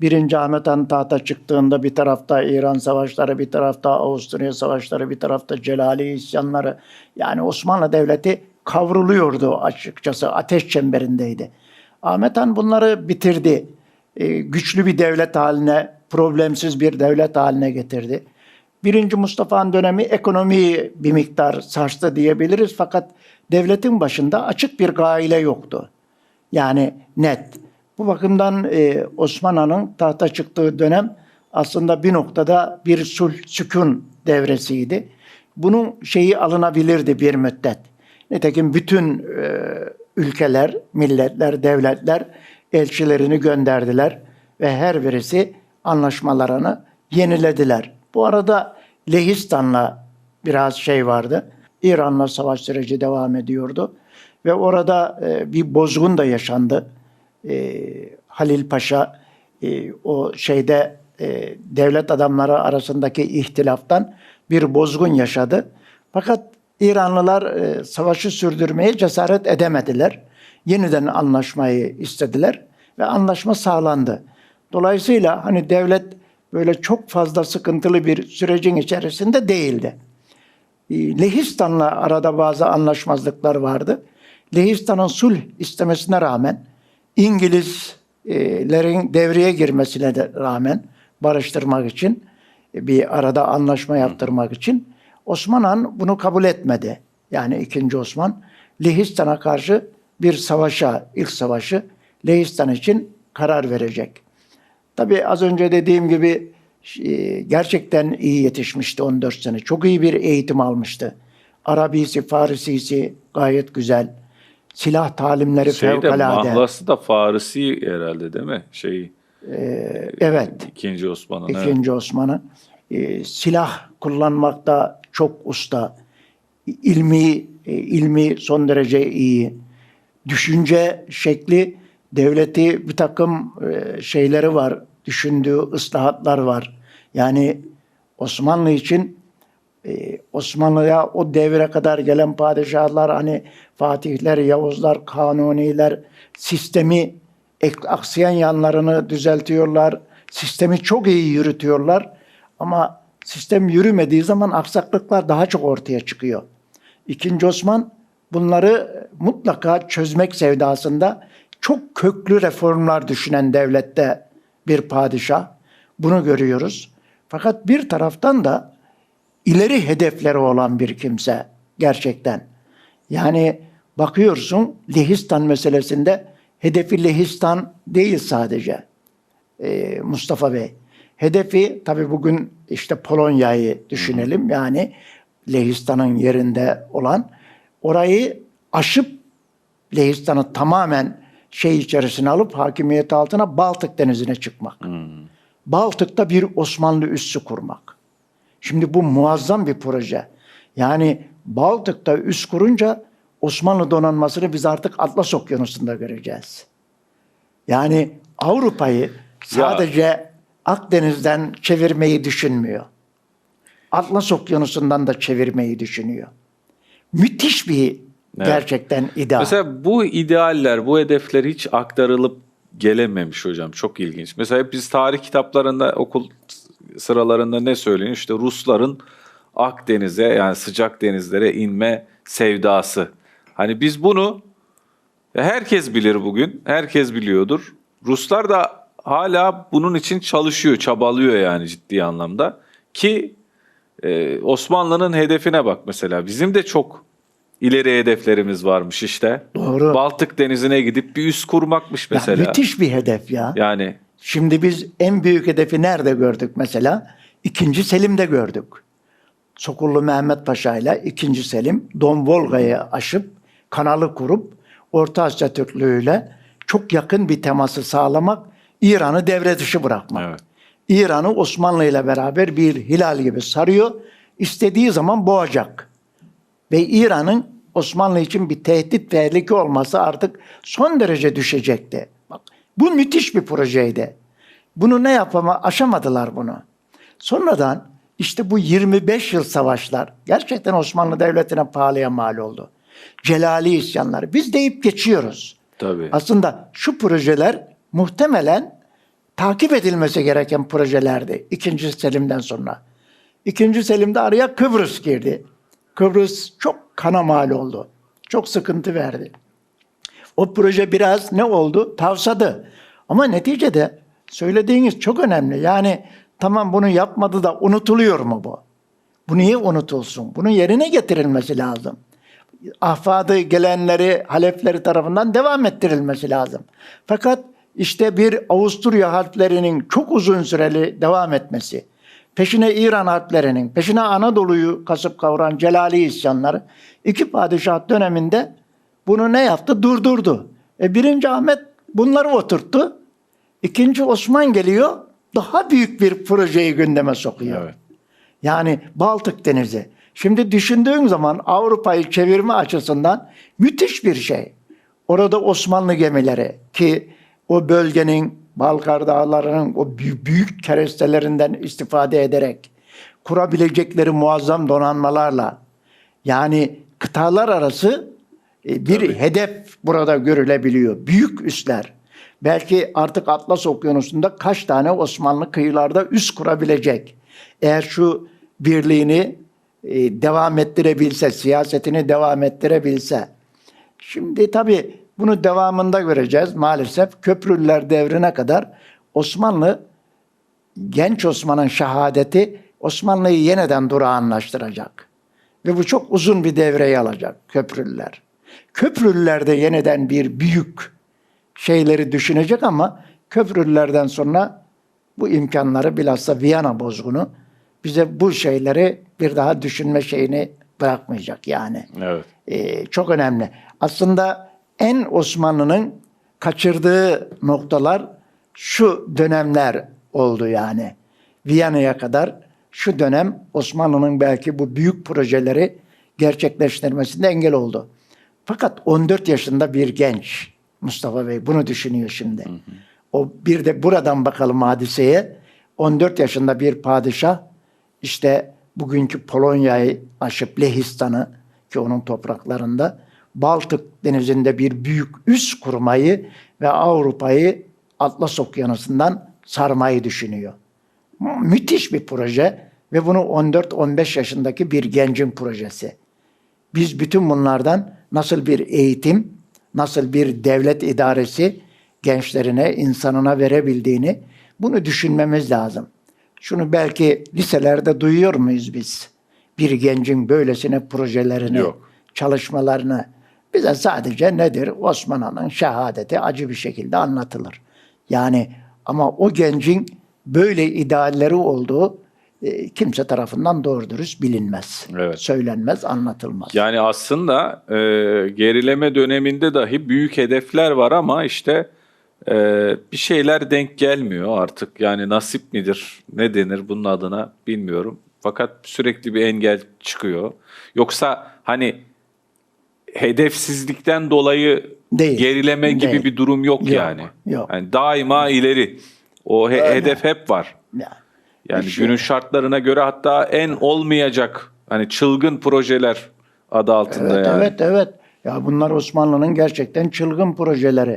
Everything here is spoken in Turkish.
Birinci Ahmet Han tahta çıktığında bir tarafta İran savaşları, bir tarafta Avusturya savaşları, bir tarafta Celali isyanları. Yani Osmanlı Devleti kavruluyordu açıkçası. Ateş çemberindeydi. Ahmet Han bunları bitirdi. Ee, güçlü bir devlet haline, problemsiz bir devlet haline getirdi. Birinci Mustafa'nın dönemi ekonomiyi bir miktar sarstı diyebiliriz. Fakat devletin başında açık bir gaile yoktu. Yani net. Bu bakımdan e, Osman Han'ın tahta çıktığı dönem aslında bir noktada bir sulh sükun devresiydi. Bunun şeyi alınabilirdi bir müddet. Nitekim bütün e, ülkeler, milletler, devletler elçilerini gönderdiler ve her birisi anlaşmalarını yenilediler. Bu arada Lehistan'la biraz şey vardı. İran'la savaş süreci devam ediyordu. Ve orada e, bir bozgun da yaşandı. E, Halil Paşa e, o şeyde e, devlet adamları arasındaki ihtilaftan bir bozgun yaşadı. Fakat İranlılar e, savaşı sürdürmeye cesaret edemediler. Yeniden anlaşmayı istediler ve anlaşma sağlandı. Dolayısıyla hani devlet böyle çok fazla sıkıntılı bir sürecin içerisinde değildi. Lehistan'la arada bazı anlaşmazlıklar vardı. Lehistan'ın sulh istemesine rağmen İngilizlerin devreye girmesine de rağmen barıştırmak için bir arada anlaşma yaptırmak için Osman Han bunu kabul etmedi. Yani 2. Osman Lehistan'a karşı bir savaşa, ilk savaşı Lehistan için karar verecek. Tabii az önce dediğim gibi e, gerçekten iyi yetişmişti 14 sene. Çok iyi bir eğitim almıştı. Arabisi, Farisisi gayet güzel. Silah talimleri Şeyde fevkalade. mahlası da Farisi herhalde değil mi? Şey Evet. ikinci Osman'ın. evet. İkinci Osman'ı. E, silah kullanmakta çok usta. İlmi, e, ilmi son derece iyi. Düşünce şekli devleti bir takım e, şeyleri var. Düşündüğü ıslahatlar var. Yani Osmanlı için e, Osmanlı'ya o devre kadar gelen padişahlar hani Fatihler, Yavuzlar, Kanuniler sistemi aksayan yanlarını düzeltiyorlar. Sistemi çok iyi yürütüyorlar. Ama sistem yürümediği zaman aksaklıklar daha çok ortaya çıkıyor. İkinci Osman bunları mutlaka çözmek sevdasında çok köklü reformlar düşünen devlette bir padişah. Bunu görüyoruz. Fakat bir taraftan da ileri hedefleri olan bir kimse gerçekten. Yani bakıyorsun Lehistan meselesinde hedefi Lehistan değil sadece e, Mustafa Bey. Hedefi tabii bugün işte Polonya'yı düşünelim. Yani Lehistan'ın yerinde olan orayı aşıp Lehistan'ı tamamen şey içerisine alıp hakimiyet altına Baltık denizine çıkmak. Baltık'ta bir Osmanlı üssü kurmak. Şimdi bu muazzam bir proje. Yani Baltık'ta üs kurunca Osmanlı donanmasını biz artık Atlas Okyanusu'nda göreceğiz. Yani Avrupa'yı sadece Akdeniz'den çevirmeyi düşünmüyor. Atlas Okyanusu'ndan da çevirmeyi düşünüyor. Müthiş bir gerçekten ideal. Mesela bu idealler, bu hedefler hiç aktarılıp gelememiş hocam. Çok ilginç. Mesela biz tarih kitaplarında okul sıralarında ne söyleniyor? İşte Rusların Akdeniz'e yani sıcak denizlere inme sevdası. Hani biz bunu ya herkes bilir bugün. Herkes biliyordur. Ruslar da hala bunun için çalışıyor, çabalıyor yani ciddi anlamda. Ki e, Osmanlı'nın hedefine bak mesela. Bizim de çok ileri hedeflerimiz varmış işte. Doğru. Baltık Denizi'ne gidip bir üs kurmakmış Ya mesela. müthiş bir hedef ya. Yani Şimdi biz en büyük hedefi nerede gördük mesela? İkinci Selim'de gördük. Sokullu Mehmet Paşa ile ikinci Selim Don Volga'yı aşıp kanalı kurup Orta Asya Türklüğü'yle çok yakın bir teması sağlamak, İran'ı devre dışı bırakmak. Evet. İran'ı Osmanlı ile beraber bir hilal gibi sarıyor. İstediği zaman boğacak. Ve İran'ın Osmanlı için bir tehdit tehlike olması artık son derece düşecekti. Bu müthiş bir projeydi. Bunu ne yapama aşamadılar bunu. Sonradan işte bu 25 yıl savaşlar gerçekten Osmanlı Devleti'ne pahalıya mal oldu. Celali isyanları. Biz deyip geçiyoruz. tabii. Aslında şu projeler muhtemelen takip edilmesi gereken projelerdi ikinci Selim'den sonra. İkinci Selim'de araya Kıbrıs girdi. Kıbrıs çok kana mal oldu. Çok sıkıntı verdi. O proje biraz ne oldu? Tavsadı. Ama neticede söylediğiniz çok önemli. Yani tamam bunu yapmadı da unutuluyor mu bu? Bu niye unutulsun? Bunun yerine getirilmesi lazım. Ahfadı gelenleri, halefleri tarafından devam ettirilmesi lazım. Fakat işte bir Avusturya harplerinin çok uzun süreli devam etmesi, peşine İran harplerinin, peşine Anadolu'yu kasıp kavuran Celali isyanları, iki padişah döneminde bunu ne yaptı? Durdurdu. E birinci Ahmet bunları oturttu. İkinci Osman geliyor, daha büyük bir projeyi gündeme sokuyor. Evet. Yani Baltık Denizi. Şimdi düşündüğün zaman Avrupa'yı çevirme açısından müthiş bir şey. Orada Osmanlı gemileri ki o bölgenin Balkar Dağları'nın o bü- büyük kerestelerinden istifade ederek kurabilecekleri muazzam donanmalarla yani kıtalar arası e, bir hedef burada görülebiliyor. Büyük üsler. Belki artık Atlas Okyanusu'nda kaç tane Osmanlı kıyılarda üs kurabilecek. Eğer şu birliğini e, devam ettirebilse, siyasetini devam ettirebilse. Şimdi tabii bunu devamında göreceğiz maalesef. Köprülüler devrine kadar Osmanlı genç Osman'ın şehadeti Osmanlı'yı yeniden durağanlaştıracak. Ve bu çok uzun bir devreyi alacak Köprülüler. Köprülüler de yeniden bir büyük şeyleri düşünecek ama Köprülülerden sonra bu imkanları bilhassa Viyana bozgunu bize bu şeyleri bir daha düşünme şeyini bırakmayacak yani. Evet. Ee, çok önemli. Aslında en Osmanlı'nın kaçırdığı noktalar şu dönemler oldu yani. Viyana'ya kadar şu dönem Osmanlı'nın belki bu büyük projeleri gerçekleştirmesinde engel oldu. Fakat 14 yaşında bir genç Mustafa Bey bunu düşünüyor şimdi. O bir de buradan bakalım hadiseye. 14 yaşında bir padişah işte bugünkü Polonya'yı aşıp Lehistan'ı ki onun topraklarında Baltık denizinde bir büyük üs kurmayı ve Avrupa'yı Atlas Okyanusu'ndan sarmayı düşünüyor. Müthiş bir proje ve bunu 14-15 yaşındaki bir gencin projesi. Biz bütün bunlardan nasıl bir eğitim, nasıl bir devlet idaresi gençlerine, insanına verebildiğini bunu düşünmemiz lazım. Şunu belki liselerde duyuyor muyuz biz? Bir gencin böylesine projelerini, Yok. çalışmalarını bize sadece nedir? Osman Han'ın şehadeti acı bir şekilde anlatılır. Yani ama o gencin böyle idealleri olduğu e, kimse tarafından doğru dürüst bilinmez. Evet. Söylenmez, anlatılmaz. Yani aslında e, gerileme döneminde dahi büyük hedefler var ama işte e, bir şeyler denk gelmiyor artık. Yani nasip midir, ne denir bunun adına bilmiyorum. Fakat sürekli bir engel çıkıyor. Yoksa hani hedefsizlikten dolayı Değil. gerileme gibi Değil. bir durum yok, Yok, yani. yok. Yani daima ileri. O he- hedef hep var. Yani, Yani İşte- günün şartlarına göre hatta en olmayacak hani çılgın projeler adı altında evet, yani. evet, evet. Ya bunlar Osmanlı'nın gerçekten çılgın projeleri.